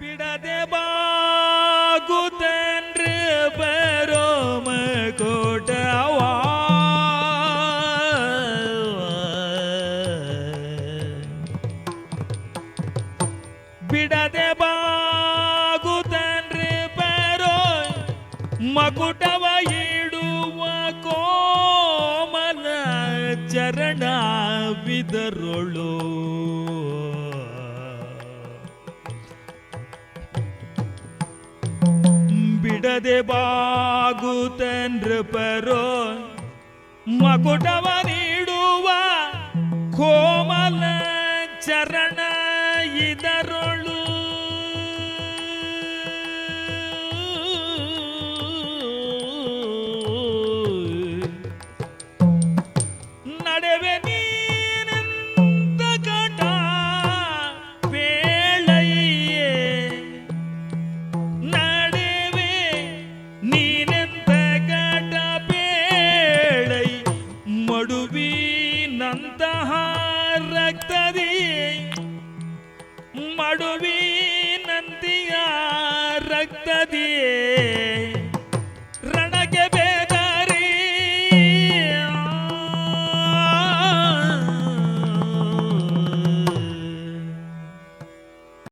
ಬಿಡದೆ ಬಾಗುತ್ತೇನ್ರಿ ಬರೋಮ ಕೋಟವ ಬಿಡದೆ ಬಾಗುತ್ತೇನ್ರಿ ಬರೋ ಮಕುಟವ ಇಡುವ ಕೋಮಲ ಚರಣ ಬಿದರೊಳು. ಬಿಡದೆ ಬಾಗುತ್ತನ್ರ ಪರೋ ಮಕುಟವ ನೀಡುವ ಕೋಮಲ ಚರಣ ಇದರೊಳು. ನಡೆವೆ ನೀನೆಂದ ಮಡುವಿನಂತಹ ರಕ್ತದಿ ಮಡುವಿನಂತಿಯ ರಕ್ತದಿಯೇ